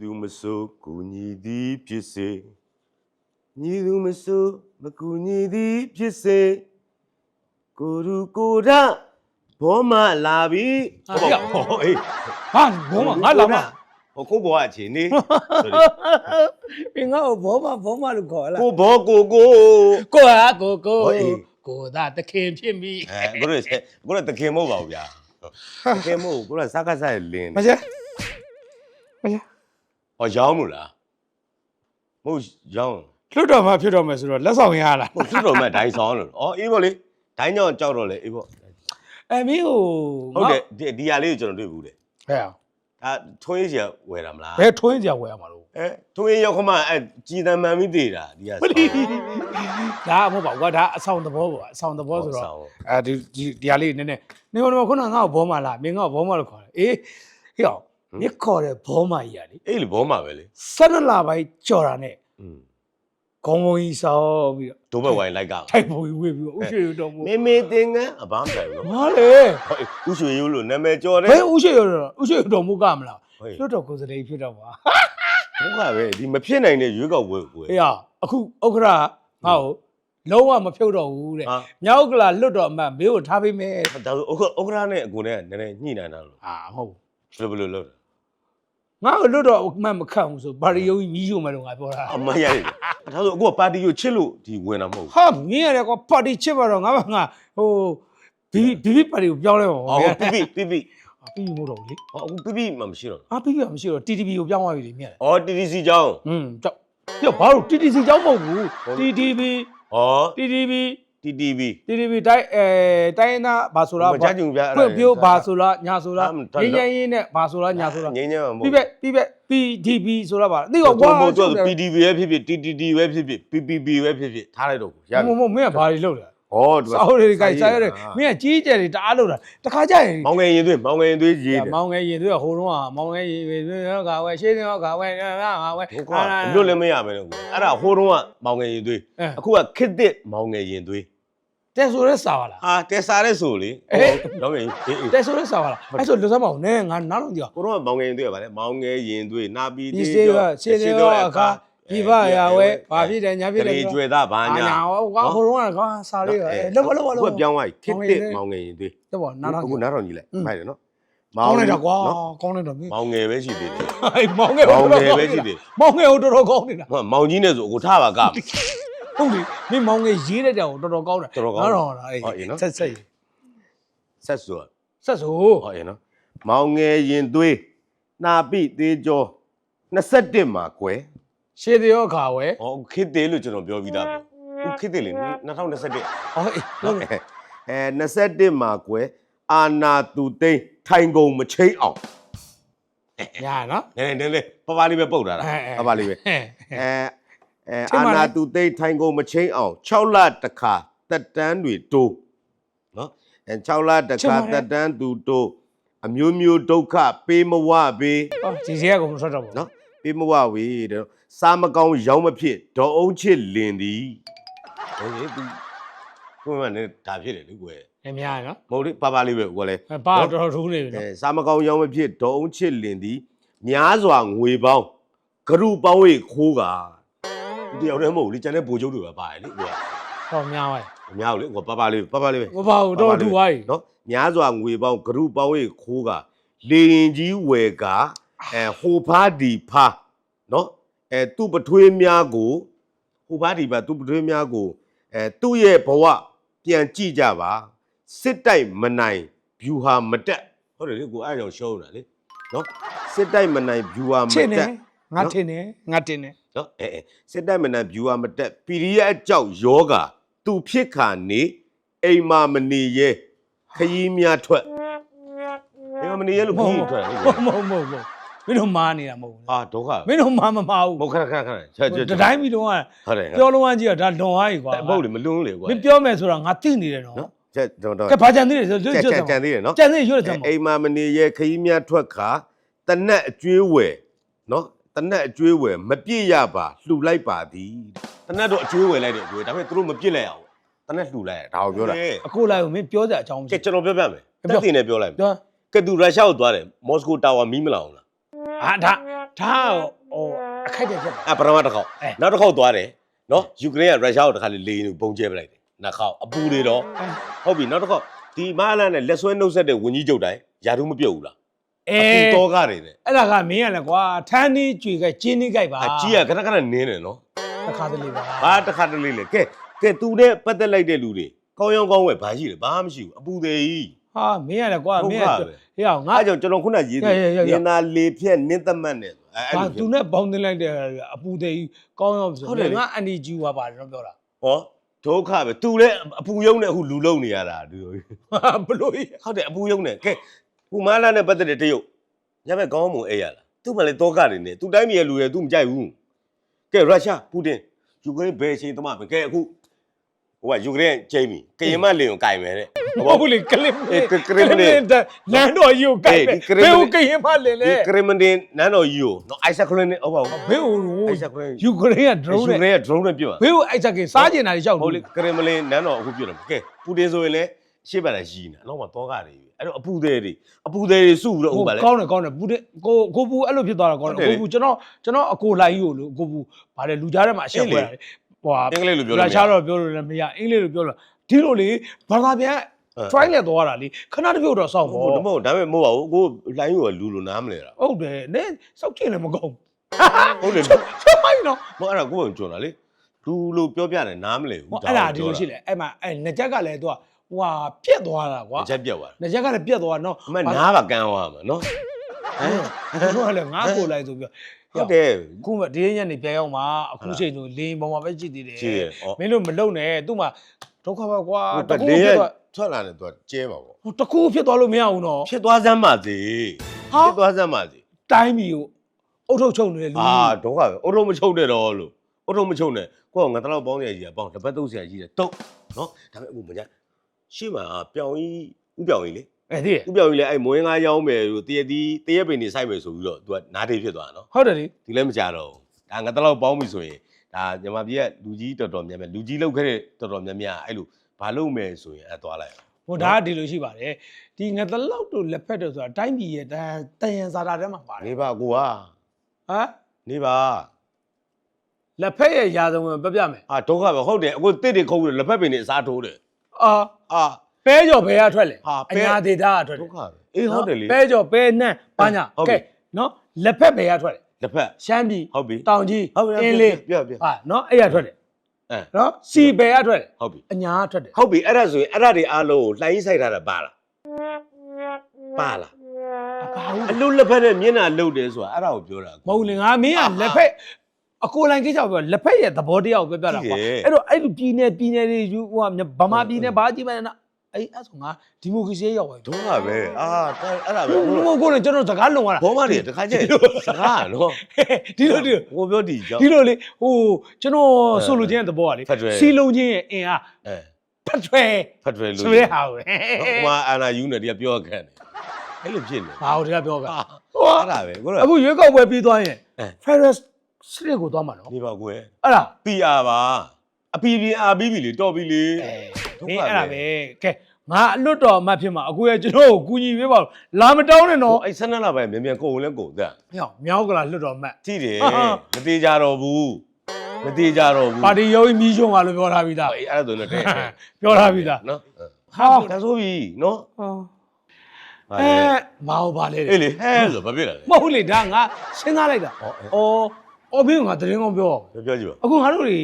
သူမဆိုကူညီသည်ဖြစ်စေညီသူမဆိုမကူညီသည်ဖြစ်စေကိုရူကိုရဘောမလာပြီဟာဟေ့ဟောအေးဟာဘောမငါလာမဟောကိုဘောအချင်းနေ sorry ပင်ငါ့ကိုဘောမဘောမလို့ခေါ်လာကိုဘောကိုကိုကိုဟာကိုကိုဟောအေးကိုသာတခင်ဖြစ်ပြီအဲကိုရကိုရတခင်မဟုတ်ပါဘူးဗျာတခင်မဟုတ်ကိုရစကားစားလင်းမကျမကျ ဟောရောင်းမလားမဟုတ်ရောင်းလွတ်တော်မှဖြစ်တော်မယ်ဆိုတော့လက်ဆောင်ရလားဟိုစွတ်တော်မဲ့ဒိုင်းဆောင်လို့ဩအေးပေါ့လေဒိုင်းကြောင်ကြောက်တော့လေအေးပေါ့အဲမင်းဟိုဟုတ်တယ်ဒီဒီဟာလေးကိုကျွန်တော်တွေ့ဘူးတယ်ဟဲ့ဒါထွင်းရဝယ်တာမလားဘယ်ထွင်းကြဝယ်ရမှာလို့အဲထွင်းရောက်ခမအဲကြည်တံမှန်ပြီးတည်တာဒီဟာမလီဒါမဟုတ်ပါဘူးကွာဒါအဆောင်သဘောပေါ့အဆောင်သဘောဆိုတော့အဲဒီဒီဒီဟာလေးနည်းနည်းနေတော့ခုနကငါ့ကိုဘောမလားမင်းငါ့ကိုဘောမလို့ခေါ်တယ်အေးဟေ့အောင် မြစ်ခေါ်တဲ့ဘောမကြီးอ่ะလေ အေးလေဘောမှာပဲလေ 12လပိုင်းကြော်တာနဲ့ อืม ခေါင်းပုံကြီးဆောင်းပြီးတော့ ဒိုးဘက်ဝိုင်းလိုက်က ထိုက်ပုံကြီးဝေ့ပြီးတော့ဥရှိရတော်မူ မေမေတင်ငန်းအပန်းပြိုင်လို့ ဟာလေ ဟောအေးဥရွှေရိုးလို့နာမည်ကျော်တယ် ဘယ်ဥရှိရတော်ဥရှိရတော်မူကမလား ဟေး လွတ်တော်ကိုယ်စရိတ်ဖြစ်တော့ပါ ဘုကပဲဒီမဖြစ်နိုင်တဲ့ရွေးကောက်ပွဲကို အေးဟာအခုဥက္ခရာငါ့ကိုလုံးဝမဖြုတ်တော့ဘူးတဲ့ ဟာ မြောက်ကလာလွတ်တော်အမတ်မင်းကိုထားပေးမယ် ဒါဆိုဥက္ကဥက္ကရာနဲ့အကူနဲ့နည်းနည်းညှိနိုင်တာလို့ အာမဟုတ်ဘူး ဘယ်လိုဘယ်လိုလုပ်လဲ ငါ့ကိုလွတ်တော်အမတ်မခန့်ဘူးဆိုဘာရီယုံကြီးမီးယုံမယ်လို့ငါပြောတာအမရတယ်ဒါဆိုအခုကပါတီကိုချစ်လို့ဒီဝင်တာမဟုတ်ဘူးဟာမင်းရတယ်ကွာပါတီချစ်ပါတော့ငါကငါဟိုဘီဘီဘီပါတီကိုပြောင်းလဲပါဟောဘောပြပြပြပြပြီးမို့တော့လေဟောအခုပြပြမှမရှိတော့အာပြီးပြမရှိတော့ TTB ကိုပြောင်းသွားပြီလေမြင်တယ်ဩ TTC ကြောင်းอืมကြောက်ပြောဘာလို့ TTC ကြောင်းမဟုတ်ဘူး TTB ဟော TTB TTV TTB တိုင်းအဲတိုင်းရင်းသားဘာဆိုလားမကြကြုံပြအဲ့ဒါဖွင့်ပြိုးဘာဆိုလားညာဆိုလားအာမတော်ငင်းငင်းရင်းနဲ့ဘာဆိုလားညာဆိုလားငင်းငင်းမှာမဟုတ်ပြီးပဲပြီးပဲ PDB ဆိုလားပါသိကောကွာကွာမဟုတ်တော့ PDV ပဲဖြစ်ဖြစ် TTT ပဲဖြစ်ဖြစ် PPP ပဲဖြစ်ဖြစ်ထားလိုက်တော့ကိုရပြီမမမင်းကဘာတွေလုပ်လဲ ဟောဒီစာအုပ်တွေကစာရတယ်မင်းကကြီးကျယ်တွေတအားလုပ်တာတခါကြရင် မောင်ငယ်ရင်သွေးမောင်ငယ်ရင်သွေးရေးတယ်မောင်ငယ်ရင်တွေကဟိုတုန်းကမောင်ငယ်ရင်တွေကဝဲရှင်းတွေကဝဲငါဝဲဟုတ်ကွာလွတ်လည်းမရမယ်လို့ကိုအဲ့ဒါဟိုတုန်းကမောင်ငယ်ရင်သွေးအဲအခုကခစ်တစ်မောင်ငယ်ရင်သွေးတက်ဆိုရဲစာပါလား ဟာတက်စားတဲ့ဆိုလေအေး တော့ငယ်အေးအေးတက်ဆိုရဲစာပါလားအဲ့ဆိုလူစမ်းမအောင်နဲငါနားတော့ကြည့်ကိုတော့မောင်ငယ်ရင်သွေးကဗါလဲမောင်ငယ်ရင်သွေးနာပီဒီစေကစေစေကအခါ ဒီဘရာဝဲဘာဖြစ်တယ်ညာဖြစ်တယ်ကလေးကျွေသားဘာအာညာညာဟောကွာဟိုတုန်းကကွာစာလေးလောလောလောလောခုပြောင်းသွားပြီခစ်တစ်မောင်ငယ်ရင်သွေးတော့ပေါ့နားတော့အခုနားတော်ကြီးလိုက်မိုက်တယ်နော်ကောင်းလိုက်တာကွာကောင်းလိုက်တော့မင်းမောင်ငယ်ပဲရှိသေးတယ်အေးမောင်ငယ်မောင်ငယ်ပဲရှိသေးတယ်မောင်ငယ်ဟိုတော်တော်ကောင်းနေတာဟောမောင်ကြီးနဲ့ဆိုအခုထားပါကဟုတ်လေမင်းမောင်ငယ်ရေးတဲ့တောင်တော်တော်ကောင်းတယ်တော်တော်ကောင်းတယ်တော့လားအေးဟုတ်အေးနော်ဆက်ဆက်ရေးဆက်ဆိုဆက်ဆိုဟောရင်နော်မောင်ငယ်ရင်သွေးနှာပိသေးကြော21မှာကွယ် ရှေးသေးရောခါဝဲဟောခစ်သေးလို့ကျွန်တော်ပြောပြီးသားပဲခုခစ်သေးလေ2021ဟောအေးနော်အဲ21မှာကွယ်အာနာသူသိန်းထိုင်ကုန်မချိမ့်အောင်ညာနော်နည်းနည်းနည်းလေးပပလေးပဲပုတ်ထားတာအဲအဲပပလေးပဲဟဲ့အဲအဲချိန်အာပါလေနာသူသိန်းထိုင်ကုန်မချိမ့်အောင်6လတခါတက်တန်းတွေတိုးနော်အဲ6လတခါတက်တန်းသူတိုးအမျိုးမျိုးဒုက္ခပေးမဝပေးဟောဒီစဲကကုန်ထွက်တော့ပေါ့နော်ပေးမဝဝေးတဲ့ စာမကောင်းရောင်းမဖြစ်ဒေါ်အုံးချစ်လင်သည်ဟုတ်လေသူကိုယ်ကလည်းဒါဖြစ်တယ်လေကွယ်အများနော်မဟုတ်လေပါပါလေးပဲကွယ်လဲအဲဘာတော်တော်ထူးနေပြီအဲနော်စာမကောင်းရောင်းမဖြစ်ဒေါ်အုံးချစ်လင်သည်များစွာငွေပေါင်းဂရုပေါင်း၍ခိုးကဒီတယောက်တည်းမဟုတ်ဘူးလေကျန်တဲ့ဘိုလ်ချုပ်တွေကပါတယ်လေကွယ်ဟောများပါမများဘူးလေကွယ်ပါပါလေးပဲပါပါလေးပဲမပါဘူးတော်ထူသွားပြီနော်များစွာငွေပေါင်းဂရုပေါင်း၍ခိုးကလေရင်ကြီးဝယ်ကအဲဟိုဖားဒီဖားနော် အဲသူ့ပထွေးများကိုဟိုဖားဒီဖားသူ့ပထွေးများကိုအဲသူ့ရဲ့ဘဝပြန်ကြည့်ကြပါစစ်တိုက်မနိုင်ဗျူဟာမတက်ဟုတ်တယ်လေကိုအဲ့ကြောင့်ရှုံးတာလေနော်စစ်တိုက်မနိုင်ဗျူဟာမချစ်နေတက်ငါထင်နေငါတင်နေနော်အဲအဲစစ်တိုက်မနိုင်ဗျူဟာမတက်ပီရီယအကြောက်ယောဂသူဖြစ်ခါနေအိမ်မာမနေရဲခရီးများထွက်အိမ်မာမနေရဲလို့ခရီးထွက်တယ် မဟုတ်မဟုတ်မဟုတ်မ င်းတို့မာနေတာမဟုတ်ဘူးအာဒုက္ခမင်းတို့မာမမာဘူးမဟုတ်ခဏခဏခဏချက်ချက်တတိုင်းပြီးတော့ဟုတ်တယ်ပြောလုံးဝကြီးကဒါလွန်သွားပြီကွာမဟုတ်လေမလွန်းလေကွာမင်းပြောမယ်ဆိုတာငါသိနေတယ်နော်နော်ချက်တော့တော့ကဲဘာကြံသေးတယ်ဆိုလွတ်ချက်ကျွတ်ချက်တယ်ကြံသေးတယ်နော်ကြံသေးရွတ်တယ်အိမ်မာမနေရဲခရီးများထွက်ခါတနက်အကျွေးဝယ်နော်တနက်အကျွေးဝယ်မပြည့်ရပါလှူလိုက်ပါသည်တနက်တော့အကျွေးဝယ်လိုက်တယ်အကျွေးဒါပေမဲ့သူတို့မပြည့်လိုက်အောင်တနက်လှူလိုက်ရဒါကိုပြောတာအခုလိုက်ကိုမင်းပြောစရာအကြောင်းမရှိကဲကျွန်တော်ပြောပြမယ်ပြောတက်တင်နဲ့ပြောလိုက်မယ်ပြောကဲသူရုရှားကိုသွားတယ်မော်စကိုတာဝါမီးမလောင်လား ဟာဒါဒါဟိုအခိုက်အတန့်ဖြစ်တာ အဲပထမတစ်ခေါက်အဲနောက်တစ်ခေါက်သွားတယ်နော်ယူကရိန်းကရုရှားကိုတစ်ခါလေလေရင်ပုံကျဲပလိုက်တယ်နှစ်ခေါက်အပူတွေတော့အဲ ဟုတ်ပြီနောက်တစ်ခေါက်ဒီမဟာလန်နဲ့လက်ဆွဲနှုတ်ဆက်တဲ့ဝင်ကြီးကျုပ်တိုင်းယာတို့မပြုတ်ဘူးလားအဲအပူတော့ကားတွေနဲ့အဲ့ဒါကမင်းရလဲကွာထန်းနေကြွေကကျင်းနေကြိုက်ပါအကြီးကခဏခဏနင်းတယ်နော်တစ်ခါတလေပါဘာတစ်ခါတလေလေကဲကဲသူနဲ့ပတ်သက်လိုက်တဲ့လူတွေကောင်းရောင်းကောင်းဝယ်ဘာရှိလဲဘာမှမရှိဘူးအပူသေးကြီး ဟာမင်းရလဲကွာဒုက္ခမင်းရပဲ ဟေ့အောင်ငါအားကြောင့်ကျွန်တော်ခုနရေးတယ်ရရရရ နင်းသားလေဖြက်နင်းသက်မတ်နဲ့အဲအဲ့ဟာလိုသူနဲ့ပေါင်းတင်လိုက်တဲ့အပူသေးကြီးကောင်းရောဆိုဟုတ်တယ်လေ ငါအန်ဒီဂျူပါပါတယ်တော့ပြောတာဟောဒုက္ခပဲသူလည်းအပူယုံနဲ့အခုလူလုံနေရတာဒီလိုဟာဘလို့ကြီးဟုတ်တယ်အပူယုံနဲ့ကဲဟူမာလာနဲ့ပတ်သက်တဲ့တရုတ်ညဘက်ကောင်းမွန်အဲ့ရလားသူ့မှလည်းတောကတွေနဲ့သူတိုင်းပြည်ရဲ့လူတွေသူမကြိုက်ဘူးကဲရုရှားပူတင်ယူကရိန်းဘယ်ချိန်တမပဲကဲအခု ဟိုကယူကရိန်းချိန်ပြီကရင်မလင်ကိုကင်မယ်တဲ့ဘာဘူးလေကလစ်အေးကကလစ်မလေးလမ်းတော်ယူကိုက်အေးပဲဒီကလစ်မလေးဘယ်ကိုကရင်မလင်လဲဒီကရမန်ဒင်နန်းတော်ကြီးကိုနော်အိုက်ဆက်ခလင်းနဲ့ဟုတ်ပါဘူးဘယ်ကိုအိုက်ဆက်ခလင်းယူကရိန်းက drone ယူကနဲ့ရိန်းက drone နဲ့ပြုတ်ဘယ်ကိုအိုက်ချက်ကစားကျင်တာတွေကြောက်ဟုတ်လို့လေကရမလင်နန်းတော်အခုပြုတ်တယ်ကဲပူတင်ဆိုရင်လည်းရှေ့ဘက်လည်းရီးနေအနောက်မှာတောကတွေပြီအဲ့တော့အပူသေးတွေအပူသေးတွေစုပြီးတော့ဟုတ်ပါလေကောင်းတယ်ကောင်းတယ်ဘူးတဲ့ကိုကိုဘူးအဲ့လိုဖြစ်သွားတာကောင်းဟုတ်တယ်တယ်ကိုဘူးကျွန်တော်ကျွန်တော်အကိုလိုင်းကြီးကိုလို့ကိုဘူးဗါတယ်လူကြားထဲမှာအရှက်ပွဲတာလေ ဟိုဟာအင်္ဂလိပ်လိုပြောရုလို့မရရှားတော့ပြောလို့လည်းမရအင်္ဂလိပ်လိုပြောလို့ဒီလိုလေဘာသာပြန် try လက်သွားတာလေခဏတစ်ပြုတ်တော့စောင့်ဟုပေါ့တ်တော့ဒါပေမဲ့မဟုတ်ပါဘူးကိုလိုင်းကိုလူလိုနားမလဲတာဟုတ်တယ်နင်းစောက်ချင်လည်းမကောင်းဟုတ်တယ်ဘူးမိုင်းနော်မဟုတ်အဲ့ဒါကိုယ်ကကြုံတာလေလူလိုပြောပြတယ်နားမလဲဘူးဟိုအဲ့ဒါဒီလိုရှိလေအဲ့မှာအဲ့ငကြက်ကလည်းသူကဟိုဟာပြက်သွားတာကွာချက်ပြက်သွားငကြက်ကလည်းပြက်သွားတော့အမနားပါကန်းသွားမှာနော်ဟမ်တို့ကလည်းငါကိုလိုက်ဆိုပြီး ဟုတ်တယ်ခုမှဒီညနေပြန်ရောက်မှာအခုချိန်ဆိုလင်းပေါ်မှာပဲကြည့်သေးတယ်ကြည့်ရဩမင်းတို့မလုံနဲ့သူ့မှာဒုက္ခပဲကွာဟိုတတကူလေးဖြစ်ရသွားထွက်လာတယ်သူကကျဲပါပေါ့ဟိုတကူဖြစ်သွားလို့မရဘူးနော်ဖြစ်သွားစမ်းပါစေဟာဖြစ်သွားစမ်းပါစေတိုင်းပြည်ကိုအုတ်ထုတ်ချုပ်နေတဲ့လူအာဒုက္ခပဲအုတ်ထုံမချုပ်တဲ့တော့လို့အုတ်ထုံမချုပ်နဲ့ကိုကငါတလောက်ပေါင်းရကြီးကပေါင်းတစ်ပတ်သုံးဆရာကြီးတယ်တုတ်နော်ဒါပေမဲ့အခုမညာရှေ့မှာပြောင်းကြီးဥပြောင်းကြီးလေ အဲ့ဒီဥပြောင်းကြီးလေအဲ့မွေးငါရောင်းမယ်လို့တရက်ဒီတရက်ပင်နေစိုက်မယ်ဆိုပြီးတော့ तू ကနားတေးဖြစ်သွားတာနော်ဟုတ်တယ်လေဒီလည်းမကြတော့ဘူးဒါငါတလောက်ပေါင်းပြီဆိုရင်ဒါညီမပြေကလူကြီးတော်တော်များများလူကြီးလောက်ခဲ့တဲ့တော်တော်များများအဲ့လိုဘာလုပ်မယ်ဆိုရင်အဲ့သွားလိုက်ဟိုဒါကဒီလိုရှိပါတယ်ဒီငတလောက်တို့လက်ဖက်တို့ဆိုတာတိုင်းပြည်ရဲ့တန်တန်ရန်စာတာထဲမှာပါတယ်နေပါကိုဟာဟမ်နေပါလက်ဖက်ရဲ့ရာဇဝင်ပြပြမယ်အာဒုက္ခပဲဟုတ်တယ်အခုတစ်တွေခုတ်ပြီးတော့လက်ဖက်ပင်တွေအစားထိုးတယ်အာအာ ပဲကြော်ဘယ်ကထွက်လဲဟာအပဲ ညာဒေတာကထွက်ဒုတယ်က္ခပဲအေးဟုတ်တယ်လေပဲကြော်ပဲနှံ့ပါညာဟုတ်ပြီကဲနော်လက်ဖက်ဘယ်ကထွက်လဲလက်ဖက် ရှမ်းပြည်ဟုတ်ပြီတောင်ကြီးဟုတ်ပြီအင်းလေးပြပြပြ ဟာနော်အဲ့ရထွက်တယ်အဲနော်စီဘယ်ကထွက်တယ်ဟုတ်ပြီအညာကထွက်တယ်ဟုတ်ပြီအဲ့ဒါဆိုရင်အဲ့ဒါတွေအားလုံးကိုလှိုင်းဆိုင်ထားတာပါလားပါလားအပါဘူးအလုလက်ဖက်နဲ့မျက်နှာလုတ်တယ်ဆိုတာအဲ့ဒါကိုပြောတာ မဟုတ်လေငါမင်းကလက်ဖက်အကိုလိုင်းကိစ္စကိုပြောလက်ဖက်ရဲ့သဘောတရားကိုပြောပြတာကွာကြည့်တယ်အဲ့တော့အဲ့လိုပြည်နယ်ပြည်နယ်တွေယူဟိုကဗမာပြည်နယ်ဘာကြည့်မလဲနော် အဲ့အဲ့ဆိုငါဒီမိုကရေစီရောက်သွားပြီဒုက္ခပဲအာအဲ့ဒါပဲဘိုးကိုလည်းကျွန်တော်စကားလုံရတာဘောမတွေတခါကျရင်စကားနော်ဒီလိုဒီလိုကိုပြောဒီကြောင့်ဒီလိုလေဟိုကျွန်တော်အဲဆိုလိုချင်တဲ့သဘောကလေဖက်ဒရယ်စီလုံးချင်းရဲ့အင်အားအဲဖတ်ထွဲဖက်ဒရယ်လို့ဆိုရဲဟာကိုဟိုမှာအာနာယူနေတည်းပြောခံတယ်အဲ့လိုဖြစ်နေဘာလို့တရားပြောကအာဟိုအဲ့ဒါပဲကိုတော့အခုရွေးကောက်ပွဲပြီးသွားရင်အဲ Ferris စရစ်ကိုသွားမှာနော်နေပါကိုယ်အဲ့ဒါ PR ပါအပီပြအာပြီးပြီလေတော်ပြီလေအဲမင်းအဲ့ဒါပဲကဲ ငါအလွတ်တော်အမှတ်ဖြစ်မှာအခုရဲ့ကျွန်တော်ကိုကူညီပေးပါဦးလာမတောင်းနဲ့နော်အဲ့ဆန်းနလာပဲမြန်မြန်ကုန်လဲကုန်သက်ဟေ့မြောက်ကလာလွတ်တော်အမှတ်ကြည့်တယ်ဟာဟာမသေးကြတော့ဘူးမသေးကြတော့ဘူးပါတီရုံးကြီးမီးရှုံးပါလို့ပြောထားပြီးသားအေးအဲ့ဒါဆိုလည်းတဲ့ပြောထားပြီးသားနော်ဟာဒါဆိုပြီနော်အဲမအောင်ပါလေအေးလေဟဲဆိုဘာဖြစ်လဲမဟုတ်လေဒါငါစဉ်းစားလိုက်တာဟော။အော်အော်ဘင်းကငါသတင်းကောင်းပြောပြောကြည့်ပါ။အခုငါတို့တွေ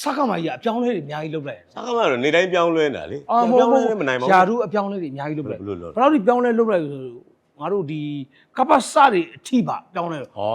စက္ကမကြီးအပြောင်းလဲတွေအများကြီးလုပ်လိုက်တယ်စကားကတော့နေတိုင်းပြောင်းလဲနေတာလေ။အော်မပြောဟုတ်င်းဘူးလဲမနိုင်ပါဘူးယာတို့အပြောင်းလဲတွေအများကြီးလုပ်လိုက်ဘယ်လိုလုပ်။ဘယ်တော့ဒီပြောင်းလဲလုပ်လိုက်ဆိုငါတို့ဒီကပ္ပစတွေအထိပါပြောင်းလဲဟော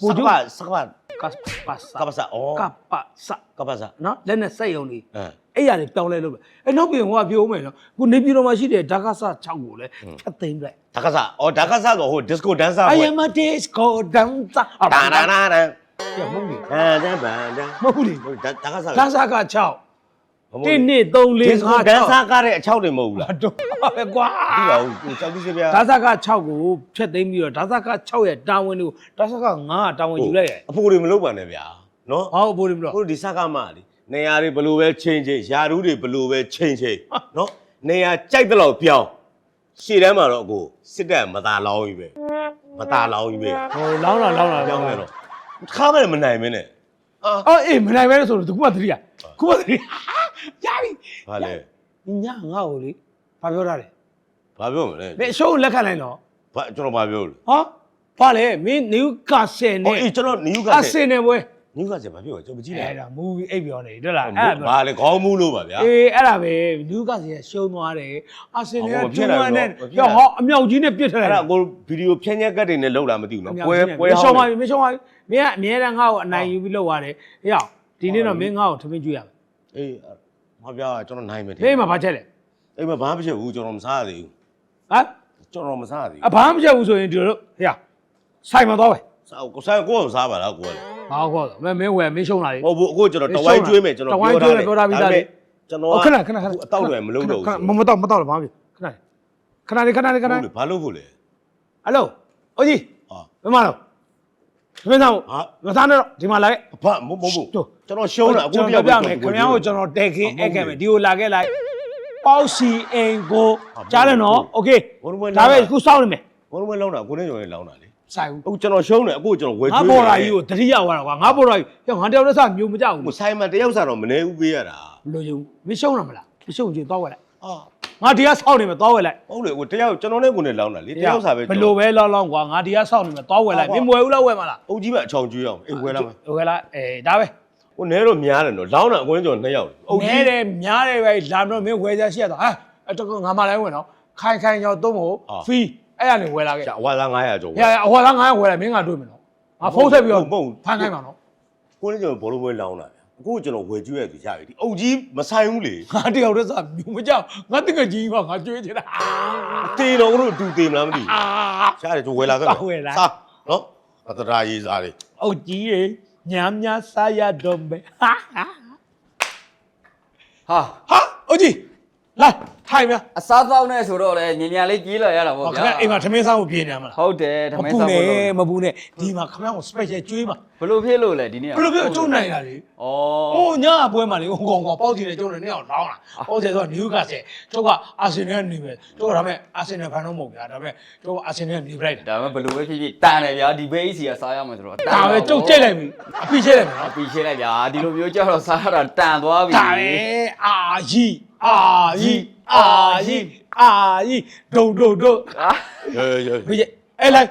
ဘိုလ်ချုပ်စကားကပ္ပစကပ္ပစဩကပ္ပစကပ္ပစနော်လက်နဲ့စက်ယုံတွေအဲအဲ့ရတယ်ပြောင်းလဲလုပ်ပဲ။အဲ့နောက်ပြင်ဟိုကပြောဦးမယ်နော်။ခုနေပြည်တော်မှာရှိတဲ့ဓာကဆ6ကိုလည်းဖတ်သိမ်းလိုက်ဒါကစားဩဒါကစားဆိုဟို disco dancer ။ I ပွဲ am a disco dancer ဒါဒါဒါဒါ ပြမဟုတ်လေအဲဒါဘာဒါမဟုတ်လေဒါကစားဓာဆာက6တင်းနှစ်3 4 disco 5 dancer ကားတဲ့အချောက်တွေမဟုတ်ဘူးလားတော့ပဲကွာဒီပါဦးကိုကြောက်တိစပြားဒါသက6ကိုဖျက်သိမ်းပြီးတော့ဒါသက6ရဲ့တာဝန်တွေကိုဒါသက9ကတာဝန်ယူလိုက်ရဲ့အဖိုးတွေမလုပ်ပါနဲ့ဗျာနော်ဟောဘိုးတယ်မလို့ကိုဒီစကားမလေးနေရာတွေဘလို့ပဲချင်းချင်းယာရူးတွေဘလို့ပဲချင်းချင်းနော်နေရာကြိုက်တဲ့လောက်ပြောင်းရှေ့တန်းမှာတော့အကိုစစ်တပ်မသာလောင်းကြီးပဲမตาလောင်းကြီးပဲဟိုလောင်းလာလောင်းလာပြောင်းလဲတော့ ခါမဲ့မနိုင်မင်းနဲ့အာအော်အေးမနိုင်ပဲဆိုတော့ခုမှသတိရခုမှသတိရပြီဘာလဲညငါ့ကိုလေဘာပြောတာလဲဘာပြောမလဲမင်းအရှုံးလက်ခံလိုက်တော့ဘာကျွန်တော်ဘာပြောလဲဟာဘာလဲမင်းနယူကာဆယ်အော်နဲ့အေးကျွန်တော်နယူကအာဆဆယ်နဲ့ပွဲနယူကဆယ်ဘာပြောလဲကျွန်တော်မကြည့်လိုအဲ့က်ဒါမူဗီအိပ်ပြောနေတယ်လားအဲ့ဒါပြောဘာလဲခေါင်းမူးလို့ပါဗျာအေးအဲ့ဒါပဲနယူကာဆယ်ရှုံးသွားတယ်အာဆယ်နယ်ကဟောမဖြစ်ကျူနိုင်ဝမ်းဘူးနဲ့မဖြစ်နိုင်ဘူးဟောအမြောက်ကြီးနဲ့ပြစ်ထလိုက်အဲ့တာဒါကိုဗီဒီယိုဖြန်းညက်ကတ်တွေနဲ့လောက်လာမသိဘူးနော်ပွဲပွဲမရှုံးဟောပါင်းဘူးမရှုံးပါဘူး မင်းကအမြဲတမ်းငါ့ကိုအနိုင်ယူပြီးလောက်ရတယ်ဟေ့အောင်ဒီနေ့တော့မင်းငါ့ကိုထမင်းကျွေးရမယ်အေးဟာဗျာကျွန်တော်နိုင်မယ်မင်းမှာဘာချက်လဲအေးမဘာမှမဖြစ်ဘူးကျွန်တော်မစားရသေးဘူးဟမ်ကျွန်တော်မစားရသေးအဘာမှမချက်ဘူးဆိုရင်ဒီလိုဟေ့အောင်ဆိုင်မှာတော့ပဲဘူးစားကိုစားကိုစားပါလားကိုကလေဘာဟုတ်ကောမင်းမင်းဝယ်မင်းရှုံးလာလေမဟုတ်ဘူးအခုကျွန်တော်တဝိုင်းကျွေးမယ်ကျွန်တော်တဝိုင်းကျွေးမယ်ပြောထားပြီးသားလေကျွန်တော်အော်ခဏခဏခဏအတောက်တွေမလုံးတော့ဘူးမမတော့မတော့ဘာဖြစ်ခဏလေးခဏလေးခဏလေးခဏလေးဘာလို့ဖို့လဲဟယ်လိုအိုကြီးဟာဘယ်မှာတော့ မင်းသား ဟာ မသားနဲ့တော့ဒီမှာလာခဲ့ ဘာမဟုတ်ဘူး တို့ ကျွန်တော်ရှုံးတာအခုတယောက် ပြမယ်ခင်ဗျားကိုကျွန်တော်တဲခင်းအဲ့ခဲ့မယ်ဒီကိုလာခဲ့လိုက်ပေါက်စီအိမ်ကိုကြားတယ်နော်โอเคဒါပဲခုစောင့်နေမယ် ဘုံဘုံလောင်းတာကိုနေကျော်နေလောင်းတာလေ ဆိုင်ဘူး အခုကျွန်တော်ရှုံးတယ်အခုကျွန်တော်ဝယ် ငါ ကျွေး ပေါ်လာကြီးကိုတတိယဝါတော့ကွာငါပေါ်လာကြီးဟဲ့ငါတယောက်တည်းစမျိုးမကြောက် ဟို ဘူး ဆိုင်မှာတယောက်စားတော့မနေဘူးပေးရတာ ဘလို့ယူမရှုံးတာမလားမရှုံးချင်သွားဝယ်လိုက် အာ ငါဒီကစောင့်နေမယ်သွားဝယ်လိုက်ဟုတ်လေဟိုတယောက်ကျွန်တော်နဲ့ကိုနေလောင်းတာလေတယောက်စားပဲဘလို့ပဲလောင်းလောင်းကွာငါဒီကစောင့်နေမယ်သွားဝယ်လိုက်မင်းမဝယ်ဘူးလားဝယ်မလားအုပ်ကြီးပဲအချောင်ကျွေးအောင်အေးဝယ်လာမယ်ဝယ်လိုက်အေးဒါပဲဟိုနဲတော့များတယ်နော်လောင်းတာအကွင်းကျော်နှစ်ယောက်လေအုပ်နဲကြီးတယ်များတယ်ပဲလာမလို့မင်းဝယ်ကြရှိရတော့ဟာအဲ့တော့ငါမှလည်းဝယ်နော်ခိုင်ခိုင်ရောက်သုံးဖို့ဖီအဲ့ရနေဝယ်လာခဲ့အဝါသား900ကျော်ရရအဟောသားငါဝယ်လိုက်မင်းငါတွေ့မယ်နော်ငါဖုန်းဆက်ပြီးတော့ဖမ်းခိုင်းပါနော်ကိုနေကျော်ဘောလုံးပွဲလောင်းတာဗျ အခုကျွန်တော်ဝယ်ကျွေးရသူရပြီဒီအုပ်ကြီးမဆိုင်ဘူးလေငါတယောက်တည်းစားမြူမကြောက်ငါတကယ်ကြီးပါငါကြွေးချင်တာတေးတော့တို့အတူတေးမလားမသိအာဘူးရှားတယ်ကျွန်တော်ဝယ်လာခဲ့ဝယ်လာစားနော်အတရာရေးစားတယ်အုတ်ကြီးရေညမ်းများစားရတော့မယ်ဟာဟာဟာဟာအုတ်ကြီးလာ ထိုင်မလားအစားသောက်နဲ့ဆိုတော့လေညင်ညာလေးကြီးလာရတာပေါ့ဟောခဗျာဏအိမ်မှာသမင်းစားဖို့ပြင်နေမလားဟုတ်တယ်ဓမမဲပူစားနဲ့ဖို့လို့မပူနဲ့ဒီမှာခမရကို special ကျွေးပါဘလို့ဖြစ်လို့လဲဒီနေ့ကဘယ်လိုပြောကျုံနိုင်တာလေဩ။အိုးညအပွဲမှာလေဟိုကောင်ကောင်ပေါက်တည်တယ်ကျုံနေနေအောင်လောင်းလာ။ပေါက်တယ်ဆိုတော့နယူကာဆယ်ကျုပ်ကအာဆင်နယ်နေပဲ။ကျုပ်ကဒါပေမဲ့အာဆင်နယ်ဖန်တော့မဟုတ်ဗျာ။ဒါပေမဲ့ကျုပ်ကအာဆင်နယ်နေပလိုက်တယ်ဒါပေမဲ့ဘလို့ပဲဖြစ်ဖြစ်တန်တယ်ဗျာဒီဘေးစီကစားရမယ်ဆိုတော့။ဒါပဲကျုပ်ကြိတ်လိုက်ပြီ။အပိချိတ်လိုက်မယ်အနော်ပီရှင်းလိုက်ဗျာဒီလိုမျိုးကြောက်တော့စားရတာတန်သွားပြီ။ဒါပဲအာကြီးအာကြီး အာကြီးအာကြီးဒုံဒုံဒုံအာရေရေဘယ်အဲ့လိုက်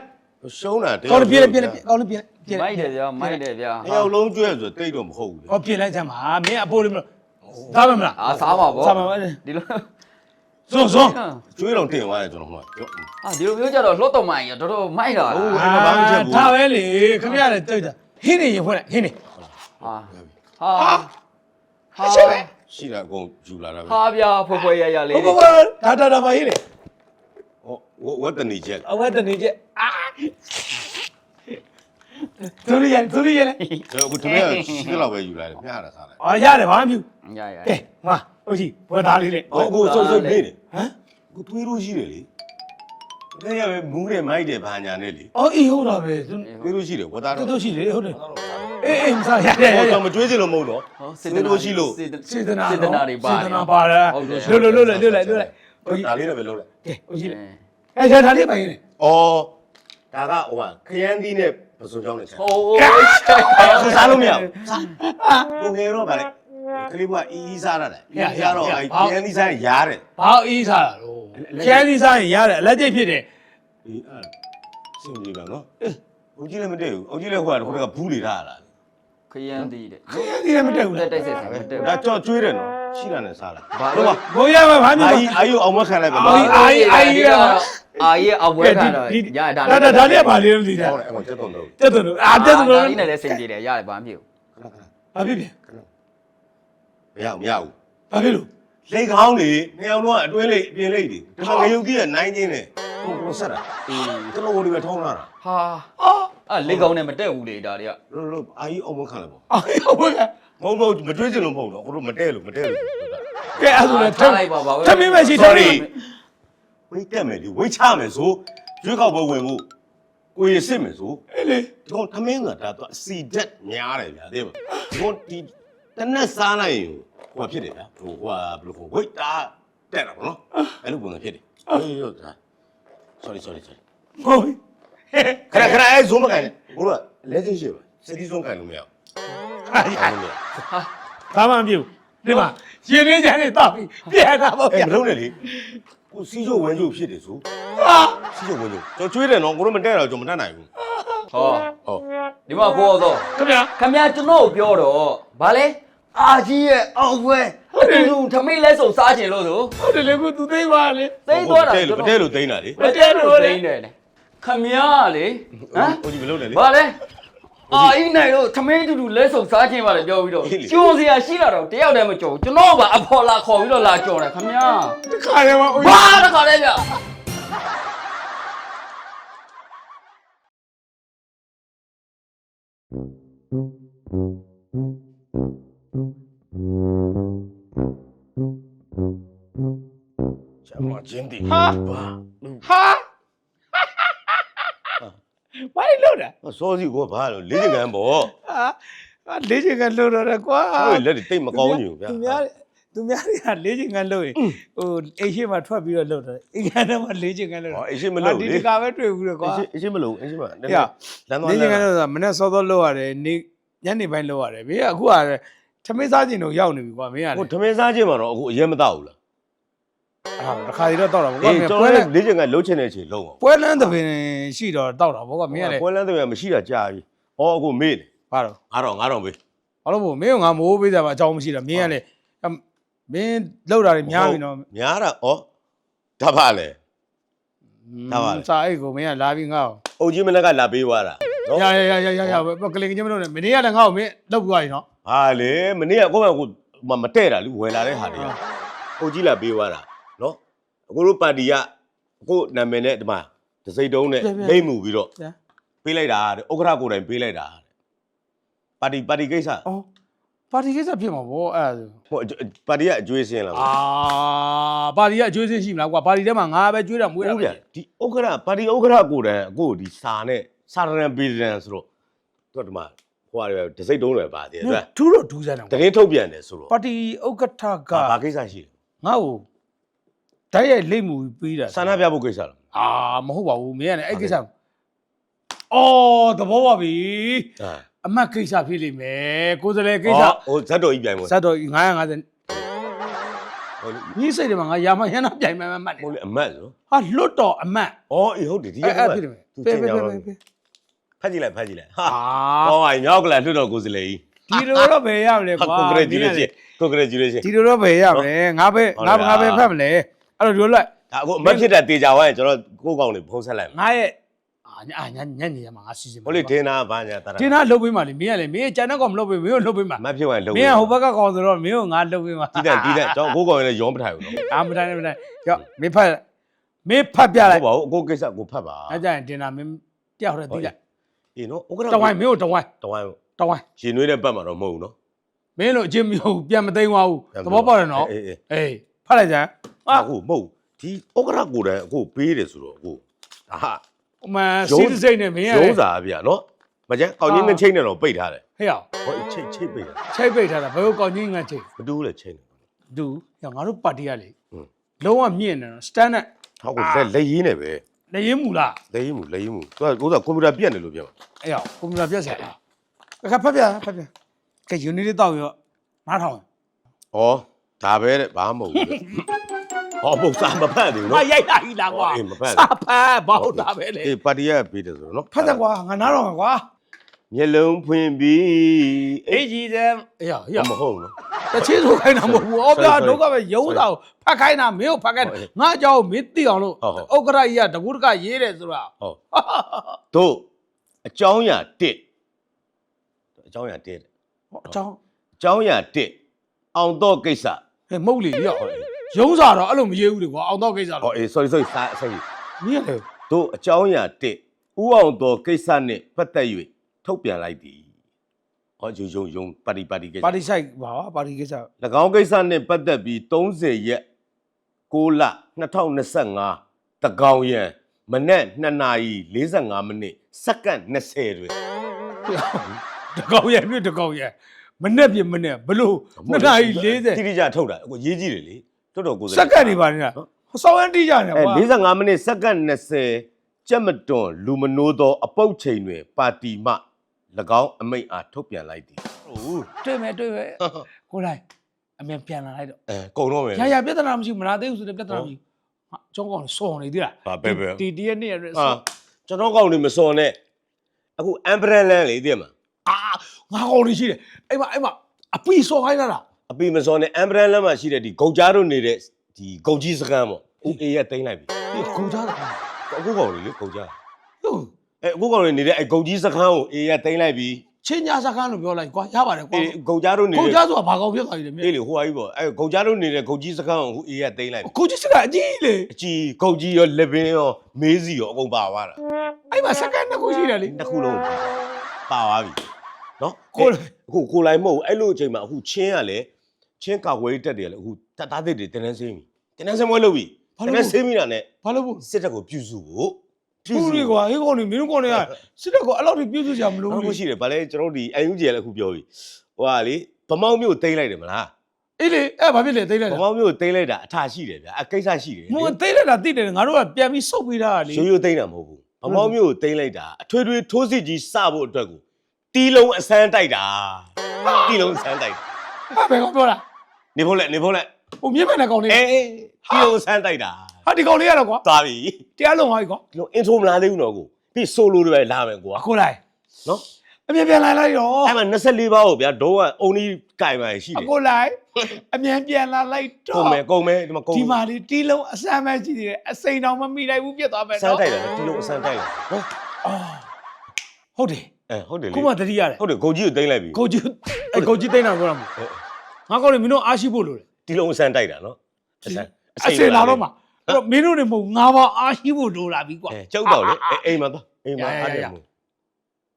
ရှုံးတာတကောင်းပြည့်လိုက်ပြည့်လိုက်ကောင်းပြည့်ပြည့်မိုက်တယ်ဗျာမိုက်တယ်ဗျာတယောက်လုံးကျွေးဆိုတိတ်တော့မဟုတ်ဘူးလေဟောပြည့်လိုက်စမ်းပါမင်းအပိုးလေးမလို့သားမမလားအာစားပါဗောစားပါပါဒီလိုဇွန်းဇွန်းကျွေးတော့တင်သွားတယ်ကျွန်တော်မှပြောအာဒီလိုမျိုးကြတော့လှော့တော်မိုင်းရတော်တော်မိုက်တာဟုတ်လားအဲ့ဒါဘာမှမချက်ဘူးဒါပဲလေခင်ဗျားလည်းတွေ့တာဟင်းနေရင်ဖွင့်လိုက်ဟင်းနေဟာဟာဟာရှိပဲ ရှိတာအကုန်ယူလာတာပဲဟာဗျာဖွယ်ဖွယ်ရရလေးဘောဘောဒါဒါဒါပါရေးလေဟောဝတ်တနီချက်အဝတ်တနေချက်အာသူရရသူရရလေကျွန်တော်အခုတမန်ရှိတော့ပဲယူလာတယ်မျှတာစားတယ်အော်ရတယ်ဘာမှမပြုရရကဲဟာဟုတ်ကြီးဘွယ်သားလေးလေဟောအခုစုံစုံနေတယ်ဟမ်အခုတွေးလို့ရှိတယ်လေ တကယ်ပဲမူးတယ်မိုက်တယ်ဘာညာနဲ့လေအော်အေးဟုတ်တာပဲသူတွေးလို့ရှိတယ်ဝတ်သားတူတော့တူရှိတယ်ဟုတ်တယ်အေးအေးမစားရတယ်ရဟောရတော့မကျွေးစလို့မဟုတ်တော့ဟောတွေးလို့ရှိလို့စေတနာစေတနာတွေပါစေတနာပါလားလွတ်လွတ်လွတ်လွတ်လွတ်လွတ်လွတ်ဟုတ်ကြီးဒါလေးတော့ပဲလုပ်လိုက်ကဲဟုတ်ကြီးလေအဲဒါဒါလေးပါရေးလေဩဒါကဟိုကခရမ်းသီးနဲ့ပစုံချောင်းနဲ့ချက်ဟိုးစားလို့မရဘူးစားကိုငယ်တော့ဗါလေက လေးကအီးအီးစားရတယ်အီးအီးစားတော့အဲခရမ်းသီးစားရားတယ်ဘာအေးစားတာလို့ကျန်းစီစားရင်ရတယ်အလက်ကျိတ်ဖြစ်တယ်ဒီအဲ့စင်ကြီးကနော်အုတ်ကြီးလည်းမတည့်ဘူးအုတ်ကြီးလည်းဟိုကဟိုကဘူးလေထားလာခရမ်းသေးတယ်ကျန်းစီလည်းမတက်ဘူးတက်လေတိုက်ဆက်ဆက်မတက်ဒါကြော်ကျွေးတယ်နော်ရှိတာနဲ့စားလာဘာဟုတ်ပါဘိုးရမှာဘာမှမအာကြီးအာကြီးအောင်မခံလိုက်ပါအာဘာကြီးလဲအာကြီးအာကြီးအဝဲခံတော့ရဒါဒါဒါဒါလေးပါလေးမသိတာဟောတယ်အဲ့တော့ချက်တော့တော့တက်တယ်လို့အာတက်တယ်လို့ဒါလေးနဲ့လည်းစင်ကြည့်တယ်ရတယ်ဘာမှမဖြစ်ဘူး ဘာဖြစ်ပြန် မရမရဘူးဘာဖြစ်လို့လေကောင်းလေနှစ်ယောက်လုံးကအတွင်းလေးအပြင်လေးတွေဒီမှာငရုတ်ကြီးကနိုင်ချင်းနဲ့ဟိုကိုဆက်တာအေးကျွန်တော်ဟိုဒီပဲထုံးလာတာဟာအော်အဲ့လေကောင်းနဲ့မတက်ဘူးလေဒါတွေကလို့လို့အာကြီးအောင်မခံလိုက်ပါအာဟုတ်ပါကဲမဟုတ်ဘူးမတွေးချင်လို့မဟုတ်တော့ကိုတို့မတဲလို့မတဲလို့ကဲအဲ့ဒါလည်းထထားလိုက်ပါဘာထမင်းမရှိထမင်းဝိတ်တက်မယ်ဒီဝိတ်ချမယ်ဆိုရွေးကောက်ပွဲဝင်မှုကိုရစစ်မယ်ဆိုအေးလေဒီကောင်ထမင်းကဒါတော့အစီဓာတ်များတယ်ဗျာသိပါဒီကောင်ဒီ တနက်စားလိုက်ရင်ဟိုဖြစ်တယ်ဗျာဟိုဟိုဘယ်လိုခေါ်ဝိတ်တာတက်တာပေါ့နော်အဲ့လိုပုံစံဖြစ်တယ်အေးရောဒါ sorry sorry sorry ဟုတ်ပြီခဏခဏအဲဇုံးမကန်နဲ့ဘိုးကလက်ချင်းရှိပါစတိဆုံးကန်လို့မရဘူးဟာရကန်လို့မရဘာမှမပြုတ်ဒီမှာရှင်နေကြနေတော့ပြီပြန်တာပေါ့အဲဗျာမလုံးနဲ့လေကိုစီးချိုဝန်းချိုဖြစ်တယ်ဆိုဟာစီးချိုဝန်းချိုကျွန်တော်ကျွေးတယ်နော်ကိုတို့မတက်တော့ကျွန်တော်မတက်နိုင်ဘူးဟောဟုတ် ဒီမှာဘောတော့ခင်ဗျာခမရကျွန်တော်ကိုပြောတော့ဗာလဲအာကြီးရဲ့အောင်ပွဲအတူတူထမိတ်လဲစုံစားချင်လို့ဆိုဟုတ်တယ်လေကိုသူသိပါလေသိမ်းသွားတာလို့မတက်လို့သိမ်းတာလေမတဲလို့သိမ်းတယ်လေခမရလေဟမ်ဟိုဒီမလုံးနဲ့လေဗာလဲအာအင်းနိုင်တော့ထမင်းတူတူလဲစုံစားခြင်းပါလေပြောပြီးတော့အေးလေကျွန်းစရာရှိလာတော့တယောက်တည်းမကြော်ဘူးကျွန်တော်ကအဖော်လာခေါ်ပြီးတော့လာကြော်တယ်ခမရတခါတည်းမှာအိုးဘာတခါလဲဗျ ကျမချင်းတည်ဟာဘာဟာဘာလို့လဲစောစီကိုဘာလို့လေးချင်ကန်ပေါ့ဟာဟာလေးချင်ကလှုပ်တော့တယ်ကွာဟိုလက်တွေတိတ်မကောင်းဘူးဗျာ သူများသူများတွေကလေးချင်ကလှုပ်ရင်ဟိုအိမ်ရှိမှထွက်ပြီးတော့လှုပ်တယ်အိမ်ကနေမှလေးချင်ကလှုပ်ဟောတယ်အရှိမလို့ဒီလေတကပဲတွေ့ဘူးလေကွာအရှိအရှိမလို့အရှိမလမ်းဟေ့သွားလေးချင်ကလှုပ်ဆိုတာမနေ့စောစောလှုပ်ရတယ်နေ့ညနေပိုင်းလှုပ်ရတယ်ဘေးကအခုကထမင်းစားခြင်းတော့ရောက်နေပြီကွာမင်းကလေဟိုထမင်းစားခြင်းမှာတော့အခုအရင်မတော့ဘူးလားအဲ့ဒါတခါစီတော့တောက်တာပေါ့ကွာအေးမင်းကျွန်ပွဲတော်လလည်းန်းလေးချင်ကန်လှုပ်ချင်တဲ့ချိန်လုံးအောင်ပွဲလန်းသပင်ရှိတော့တောက်တာပေါ့ကွာမင်းကလေပွဲလန်းတဲ့မရှိတာကြာပြီဟောအခုမေ့တယ်ဘာတော့ငါတော့ငါတော့ပဲဘာလို့မို့မင်းကငါမိုးပေးကြမှာအကြောင်းမရှိတာမင်းကလေအ မမင်းလောက်တာတွေများပြီနော်များတာဩဒါပါလေ ဒါပါလေ စာအိတ်ကိုမင်းကလာပြီးငါ့ကိုအုတ်ကြီးမနက်ကလာပေးသွားတာနော်ရရရရရရကလင်ချင်းမလို့နဲ့မင်းကလည်းငါ့ကိုမင်းလောက်ပြီးသွားပြီနော်ဟာလေမနေ့ကကိုယ့်ဘက်ကိုမမတဲ့တာလူဝယ်လာတဲ့ဟာတွေကအုတ်ကြီးလာပေးသွားတာနော်အခုတို့ပါတီကအခုနာမည်နဲ့ဒီမှာဒစိတ်တုံးနဲ့လိမ့်မှုပြီးတော့ဗျာပေးလိုက်တာတဲ့ဥက္ကဋ္ဌကိုယ်တိုင်ပေးလိုက်တာတဲ့ပါတီပါတီကိစ္စအော် ပါတီကိစ္စဖြစ်မှာဗောအဲ့ဒါဆိုဟိုအကျွပါတီကအကျွေးစင်းလာအာပါတီကအကျွေးစင်းရှိမလားကွာပါတီထဲမှာငါပဲကျွေးတာမွေးတာဟုတ်ဗျာဒီဥက္ကဋ္ဌပါတီဥက္ကဋ္ဌကိုယ်တိုင်အခုဒီစာနဲ့စာရန်ပေးတယ်ဆိုတော့သူကဒီမှာဟိုဟာတွေဒစိတ်တုံးတွေပါသေးတယ်ထူးတော့ထူးစမ်းတယ်တရင်ထုတ်ပြန်တယ်ဆိုတော့ပါတီဥက္ကဋ္ဌကဘာကိစ္စရှိလဲငါ့ကိုဓာတ်ရိုက်လိမ့်မှုပြီးတာဆန္ဒပြဖို့ကိစ္စလားအာမဟုတ်ပါဘူးမင်းကလည်းအဲ့ကိစ္စအော်သဘောပါပြီအာ အမတ်ကိစ္စဖြစ်လိမ့်မယ်ကိုယ်စလဲကိစ္စဟိုဇတ်တော်ကြီးပြိုင်ပွဲဇတ်တော်950ဟိုလေညီစိတ်တယ်မှာငါရာမရမ်းနာပြိုင်မှန်းမှတ်တယ်ဟိုလေအမတ်ဆိုဟာလွတ်တော်အမတ်ဩအေးဟုတ်တယ်ဒီအဲ့ကအဲ့ဖြစ်တယ်သူပဲချင်းပဲကြောင်ပဲပဲဖတ်ကြည့်လိုက်ဖတ်ကြည့်လိုက်ဟာအာဟောဟာညောက်ကလာလွတ်တော်ကိုယ်စလေကြီးဒီလိုတော့ဘယ်ရမလဲဟာကွာ congratulation congratulation ဒီလိုတော့ဘယ်ရမလဲငါပဲဟုတ်ငါလားငါပဲဖတ်မလဲအဲ့တော့ဒီလိုလိုက်ဒါအခုအမတ်ဖြစ်တဲ့တေချာဝိုင်းကျွန်တော်ကိုယ့်ကောင်လေးဖုံးဆက်လိုက်မယ်ငါရဲ့ အာညညညညမှာငါစီစဉ်ဟိုလေဒင်းနာဘာညာတာဒီနာလှုပ်ပေးမှလေမင်းကလေမင်းကျန်တဲ့ကောင်မလှုပ်ပေးမင်းကိုလှုပ်ပေးမှအမတ်ဖြစ်ဝိုင်းလုံးမင်းကဟိုဘက်ကကောင်ဆိုတော့မင်းကိုငါလှုပ်ပေးမှတီးတဲ့တီးတဲ့ကျွန်တော်ကိုယ့်ကောင်လေးရောမထိုင်ဘူးနော်အာမတိုင်းမတိုင်းကြောက်မင်းဖတ်မင်းဖတ်ပြဟုလိုက်တ်ပါဘူးအခုကိစ္စကိုဖတ်ပါအဲ့ကြရင်တင်တာမင်းတယောက်တည်းသိလိုက်အေးနော်ဥက္ကဋ္ဌတဝိုင်းမင်းကိုတဝိုင်းတဝိုင်းတဝိုင်းရင်နွေးတဲ့ပတ်မှာတော့မဟုတ်ဘူးနော်မင်းတို့အချင်းမျိုးပြန်မသိမ်းသွားဘူးသဘောပေါက်တယ်နော်အေးအေးအေးဖတ်လိုက်ကြအာအခုမဟုတ်ဒီဥက္ကဋ္ဌကိုယ်တိုင်အခုပေးတယ်ဆိုတော့အခုဒါဟာအ မှန်စီးစိတ်နဲ့မင်းကရုံးလေစာဗျာနော်မကျန်ကောင်းချင်းနဲ့ချိန်နဲ့တော့ပိတ်ထားတယ်ဟဲ့အောင်ဟောချိတ်ချိတ်ပိတ်တာချိတ်ပိတ်ထားတာဘယ်လိုကောင်းကြီးငါချိတ်မတူးလေချိန်တယ်ဒူညငါတို့ပါတီကလေဟွန်းလုံးဝမြင့်နေတော့ stand နဲ့ဟုတ်ကလက်လက်ရင်းနေပဲနေရင်မူလားလက်ရင်းမူလက်ရင်းမူသူကဥစ္စာကွန်ပျူတာပြက်နေလို့ပြောအဲ့အောင်ကွန်ပျူတာပြက်ဆက်အခါဖတ်ပြဖတ်ပြကဲ unit လေးတောက်ရောနားထောင်ဩဒါပဲတဲ့ဘာမှမဟုတ်ဘူး ဟောပုတ်စာမဖတ်သေးဘူးငါနော်ရိုက်တာကြီးလားကွာအေးမဖတ်စာဖတ်ဘာဟုတ်တာပဲလေအေးပါတီကပေးတယ်ဆိုတော့နော်ဖတ်တယ်ကွာငါနားတော့ကွာမျက်လုံးဖွင့်ပြီးအေးကြီးတယ်အေးရရမဟုတ်နော် တချေးဆိုခိုင်းတာမဟုတ်ဘူး။အော်ဗျာ Sorry, sorry. ဒုက္ခပဲရုံးတာကိုဖတ်ခိုင်းတာမင်းကိုဖတ်ခိုင်းတာဟုတ်ငါအကြောင်းမင်းသိအောင်လို့ဟုတ်ဟုတ် ဥက္ကရာကြီးကတကူတကရေးတယ်ဆိုတာ ဟုတ်တို့အကြောင်းအရာတစ်အကြောင်းအရာတစ်တဲ့ ဟောအကြောင်းအကြောင်းအရာတစ်အောင်တော့ကိစ္စဟဲ့မဟုတ်လေရော ရုံးစာတော့အဲ့လိုမရေးဘူးလေကွာအောင်တော့ကိစ္စဟောတော့အေး sorry sorry စာအစိပ်မင်းကလေတို့အကြောင်းအရာတစ်ဥအောင်တော့ကိစ္စနဲ့ပတ်သက်၍ထုတ်ပြန်လိုက်သည်ဟောယုံယုံယုံပါတီပါတီကိစ္စပါတီဆိုင်ပါပါတီကိစ္စ၎င်းကိစ္စနှင့်ပတ်သက်ပြီး30ရက်6လ2025တကောင်ရန်မနေ့2နာရီ45မိနစ်စက္ကန့်20တွင်တကောင်ရဲ့မြစ်တကောင်ရဲ့မနဲ့ပြမနဲ့ဘလို့2နာရီတိ40တိကျထုတ်တာအခုရေးကြည့်တယ်လေ တော်တော်ကိုယ်စက္ကန့်နေပါနေတာဟောစောင်းရန်တိကြနေအဲကွာ45မိနစ်စက္ကန့်20ကြက်မတွန်လူမနိုးသောအပုတ်ချိန်တွင်ပါတီမှ၎င်းအမိန့်အားထုတ်ပြန်လိုက်သည်ဟုတ်တွေ့မယ်တွေ့မယ်ကိုယ်တိုင်အမြန်ပြန်လာလိုက်တော့အဲကုံတော့မယ်ရရပြဿနာမရှိဘူးမနာသေးဘူးဆိုတဲ့ပြဿနာမရှိဘူးဟာကျောင်းကောင်စော်နေသေးလားဟာပဲပဲ ဒီဒီရက်နေ့ရက်ဟာဆော်ကျွန်တော်ကောင်းနေမစော်နဲ့အခုအမ်ဘရန်လန်လေသိမှာအာငါကောင်လေးရှိတယ်အဲ့မှာအဲ့မှာအပီစော်ခိုင်းလာတာ အပီမစော်နဲ့အမ်ဘရန်လန်မှာရှိတဲ့ဒီဂုတ်ကြားတို့နေတဲ့ဒီဂုတ်ကြီးစကမ်းပေါ့ဦးအေးရတိမ့်လိုက်ပြီဒီကူကြတာအခုကောင်လေးလေဂုတ်ကြားဟုတ်အဲအခုကောင်လေးနေတဲ့အဲဂုတ်ကြီးစကမ်းကိုအေးရတိမ့်လိုက်ပြီချင်းညာစကားလို့ပြောလိုက်ကွာရပါတယ်ကွာအေးဂုတ်ကြားတို့နေကိုတဲ့ကြဆိုတာဘာကောင်ဖြစ်သွားပြီလဲအေးလေဟိုဟာကြီးပေါ့အဲဂုတ်ကြားတို့နေတဲ့ဂုတ်ကြီးစကမ်းကိုအခုအေးရတိမ့်လိုက်ပြီ ကိုကြီးစကအကြီးလေအကြီးဂုတ်ကြီးရောလက်ပင်ရောမေးစီရောအကုန်ပါသွားတာအဲ့မှာစကန်တစ်ခုရှိတယ်လေ တစ်ခုလုံးပါသွားပြီနော်ကိုအခုကိုလိုက်မဟုတ်ဘူးအဲ့လိုအချိန်မှာအခုချင်းကလည်း ချင်းကာကွယ်ရေးတက်တယ်လေအခုတတ်သားသစ်တွေတင်းနှင်းစင်းပြီတင်းနှင်းစင်းမွေးလို့ပြီတင်းနှင်းစင်းပြီတာနဲ့ဘာလို့ဘူးစစ်တပ်ကိုပြုစုဖို့သူတွေကွာဟေးကောင်နေမင်းတို့ကောင်တွေကစစ်တပ်ကအဲ့လောက်ထိပြုစုကြမလို့ဟုတ်ဘူးရှိတယ်ဗာလဲကျွန်တော်တို့ဒီအန်ယူဂျီကလည်းအခုပြောပြီဟိုဟာလေဗမောက်မျိုးတိမ့်လိုက်တယ်မလားအေးလေအဲ့ဘာဖြစ်လဲသိလိုက်ဗတာမောက်မျိုးတိမ့်လိုက်တာအထာရှိတယ်ဗျာအကိစ္စရှိတယ်မဟုတ်သိလိုက်တာသိတယ်ငါတို့ကပြန်ပြီးစုပ်ပေးတာလေရိုးရိုးတိမ့်တာမဟုတ်ဘူးဗမောက်မျိုးတိမ့်လိုက်တာအထွေထွေထိုးစစ်ကြီးစဖို့အတွက်ကိုတီးလုံးအစမ်းတိုက်တာတီးလုံးအစမ်းတိုက်တာဟာဘယ်ကောင်ပြောတာ နေဖို့လက်နေဖို့လက်ဟိုမြင့်မဲ့တဲ့ကောင်လေးအေးအေးတီးလုံးအစမ်းတိုက်တာဟာဒီကောင်လေးရတော့ကွာသွားပြီတရားလုံးဟောကြီးကွာဒီလို intro မလာသေးဘူးတော့ကိုပြီး solo တွေပဲလာမယ်ကွာအခုလိုက်နော်အမြန်ပြန်လာလိုက်တော့အဲ့မှာ24ပါးကိုဗျာဒုံးကအုံကြီးကြိုင်ပါရှိတယ်အခုလိုက်အမြန်ပြန်လာလိုက်တော့ကုန်မယ်ကုန်မယ်ဒီမှာကုန်ဒီမှာလေတီးလုံးအစမ်းမဲ့ရှိသေးတယ်အစိန်တော်မမိလိုက်ဘူးပြတ်သွားမယ်စမ်းနော်တိုက်တယ်ဒီလိုအစမ်းတိုက်တယ်နော်အာဟုတ်တယ်အဲဟုတ်တယ်လေခုမှတတိရတယ်ဟုတ်တယ်ဂုံကြီးကိုတိမ့်လိုက်ပြီကိုကြီးအဲ့ကိုကြီးတိတ်တာပြောတာမဟုတ် ငါကောင်လေမင်းတို့အားရှိဖို့လိုတယ်ဒီလိုအစမ်းတိုက်တာနော်အစမ်းအစင်လာတော့မှာအဲ့တော့မင်းတို့နေမဟုတ်ငါပါအားရှိဖို့လိုလာပြီကွာအဲကျုပ်တော့လေအဲအိမ်မှာသွားအိမ်မှာရရရအားတယ်မို့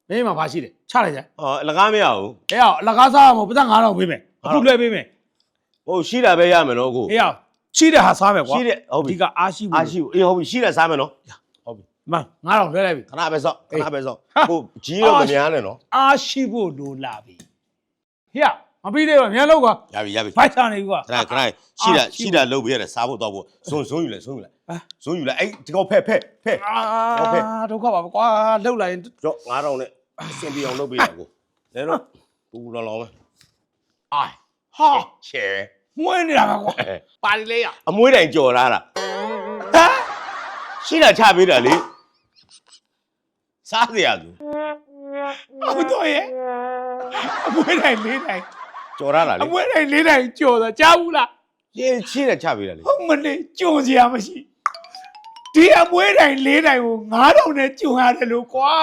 မင်းမှာဘာရှိတယ်ချလိုက်ကြအော်အလကားမရဘူးအေးအောင်အလကားစားရမို့ပတ်သက်9000ပေးမယ်အခုလွှဲပေးမယ်ဟိုရှိတာပဲရမယ်နော်ကိုအေးအောင်ရှိတဲ့ဟာစားမယ်ကွာရှိတဲ့ဟုတ်ပြီဒီကအားရှိဖို့အားရှိဘူးအေးဟုတ်ပြီရှိတယ်စားမယ်နော်ဟုတ်ပြီမ9000လွှဲလိုက်ပြီခဏပဲစော့ခအေးဏပဲစော့ဟာကိုကြီးတော့မများနဲ့နော်အားရှိဖို့လိုလာပြီဟေ့ မပြီးသေးဘူးမြန်လို့ကွာရပြီရပြီဖိုက်ချနေပြီကွာခဏခဏရှိတာအာရှိရှိတာလုပ်ပေးရတယ်စားဖို့တော့ဖို့ဇွန်းဇွန်းယူလိုက်ဇွန်းယူလိုက်ဟမ် ဇွန်းယူလိုက်အဲ့ဒီကောင်ဖက်ဖက်ဖက်အာဟုတ်ကဲ့ဒုက္ခပါပဲကွာလှုပ်လိုက်ရင်ကြော့9000နဲ့အစင်ပြေအောင်လုပ်ပေးတာကိုလဲတော့ပူလောင်လောင်ပဲအိုင်ဟာချဲမွေးနေတာပဲကွာပါရီလေးရအမွှေးတိုင်ကြော်လာတာဟမ်ရှိတာချပေးတာလေစားစရာသူအမတော်ရဲ့အမွေးတိုင်းလေးတိုင်း ကြော်ရတာလေအမွေးတိုင်းလေးတိုင်းကြော်တာကြားဘူးလားရှင်းရှိတာချပေးတာလေဟုတ်မလေးကြုံစရာမရှိဒီအမွေးတိုင်းလေးတိုင်းကို9000နဲ့ကြုံရတယ်လို့ကွာ